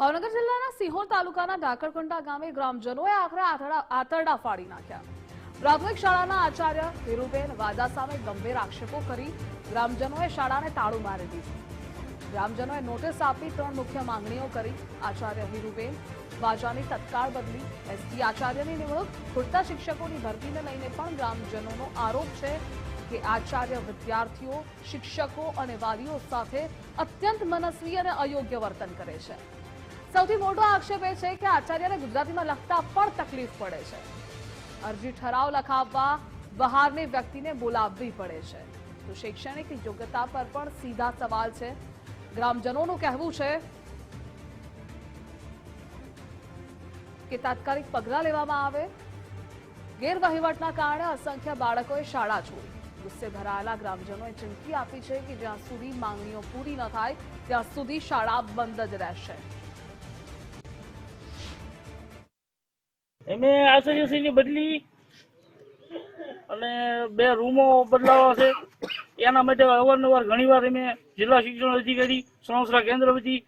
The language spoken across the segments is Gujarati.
ભાવનગર જિલ્લાના સિહોર તાલુકાના ઢાકરકુંડા ગામે ગ્રામજનોએ આખરે આતરડા ફાડી નાખ્યા. પ્રાથમિક શાળાના આચાર્ય હીરુબેન વાજા સામે ગંભીર આક્ષેપો કરી ગ્રામજનોએ શાળાને તાળું મારી દીધું. ગ્રામજનોએ નોટિસ આપી ત્રણ મુખ્ય માંગણીઓ કરી. આચાર્ય હીરુબેન વાજાની તત્કાળ બદલી, એસટી આચાર્યની નિમણૂક ખૂટતા શિક્ષકોની ભરતીને લઈને પણ ગ્રામજનોનો આરોપ છે કે આચાર્ય વિદ્યાર્થીઓ, શિક્ષકો અને વાલીઓ સાથે અત્યંત મનસ્વી અને અયોગ્ય વર્તન કરે છે. સૌથી મોટો આક્ષેપ એ છે કે આચાર્યને ગુજરાતીમાં લખતા પણ તકલીફ પડે છે. અરજી ઠરાવ લખાવવા બહારની વ્યક્તિને બોલાવવી પડે છે. તો શૈક્ષણિક યોગ્યતા પર પણ સીધા સવાલ છે. ગ્રામજનોનું કહેવું છે કે તાત્કાલિક પગલાં લેવામાં આવે. ગેરવહીવટના કારણે અસંખ્ય બાળકોએ શાળા છોડી. ગુસ્સે ભરાયેલા ગ્રામજનોએ ચીમકી આપી છે કે જ્યાં સુધી માંગણીઓ પૂરી ન થાય, ત્યાં સુધી શાળા બંધ જ રહેશે. એમે આચાર્યશ્રીની બદલી અને બે રૂમો બદલાવા છે. એના માટે અવારનવાર ઘણીવાર અમે જિલ્લા શિક્ષણ અધિકારી સંસ્થા કેન્દ્ર વતી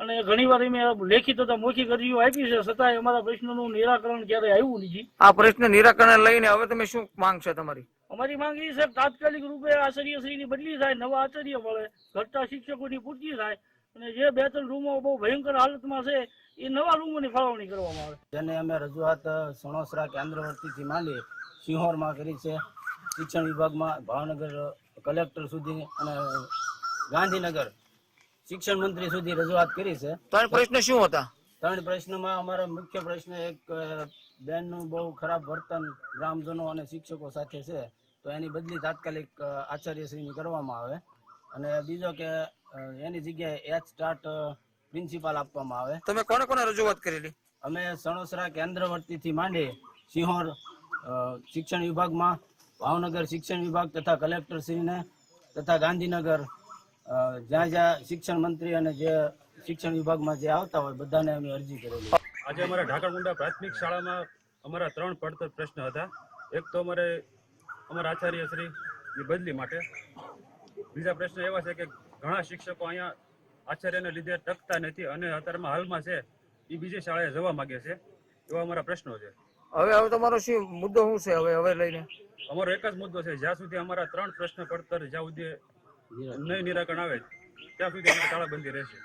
અને ઘણીવાર અમે લેખિત તથા મૌખિક અરજીઓ આપી છે. છતાંય અમારા પ્રશ્નનું નિરાકરણ ક્યારે આવ્યું નથી આ પ્રશ્ન નિરાકરણ લઈને હવે તમે શું માંગ છે તમારી? અમારી માંગ એ છે તાત્કાલિક રૂપે આચાર્યશ્રીની બદલી થાય નવા આચાર્ય મળે ઘટતા શિક્ષકોની પૂર્તિ થાય અને જે બે ત્રણ રૂમો બહુ ભયંકર હાલતમાં છે એ નવા રૂમોની ફાળવણી કરવામાં આવે. જેને અમે રજૂઆત સણોસરા કેન્દ્રવર્તીથી માંડી સિંહોરમાં કરી છે. શિક્ષણ વિભાગમાં ભાવનગર કલેક્ટર સુધી અને ગાંધીનગર શિક્ષણ મંત્રી સુધી રજૂઆત કરી છે. ત્રણ પ્રશ્ન શું હતા? ત્રણ પ્રશ્નમાં અમારો મુખ્ય પ્રશ્ન એક બેનનું બહુ ખરાબ વર્તન ગ્રામજનો અને શિક્ષકો સાથે છે તો એની બદલી તાત્કાલિક આચાર્યશ્રીની કરવામાં આવે. અને બીજો કે એની જગ્યાએ એચ સ્ટાર્ટ પ્રિન્સિપાલ આપવામાં આવે. તમે કોને કોને રજૂઆત કરેલી? અમે સણોસરા કેન્દ્રવર્તીથી માંડી સિંહોર શિક્ષણ વિભાગમાં ભાવનગર શિક્ષણ વિભાગ તથા કલેક્ટરશ્રીને તથા ગાંધીનગર જ્યાં જ્યાં શિક્ષણ મંત્રી અને જે શિક્ષણ વિભાગમાં જે આવતા હોય બધાને અમે અરજી કરેલી. આજે અમારા મુંડા પ્રાથમિક શાળામાં અમારા ત્રણ પડતર પ્રશ્ન હતા. એક તો અમારે અમારા આચાર્ય શ્રીની બદલી માટે. બીજા પ્રશ્ન એવા છે કે ઘણા શિક્ષકો અહીંયા આચાર્યને લીધે ટકતા નથી અને અત્યારમાં હાલમાં છે એ બીજી શાળાએ જવા માંગે છે એવા અમારા પ્રશ્નો છે. હવે હવે તમારો શું મુદ્દો શું છે હવે હવે લઈને? અમારો એક જ મુદ્દો છે જ્યાં સુધી અમારા ત્રણ પ્રશ્ન પડતર જ્યાં સુધી નહીં નિરાકરણ આવે ત્યાં સુધી અમારી તાળાબંધી રહેશે.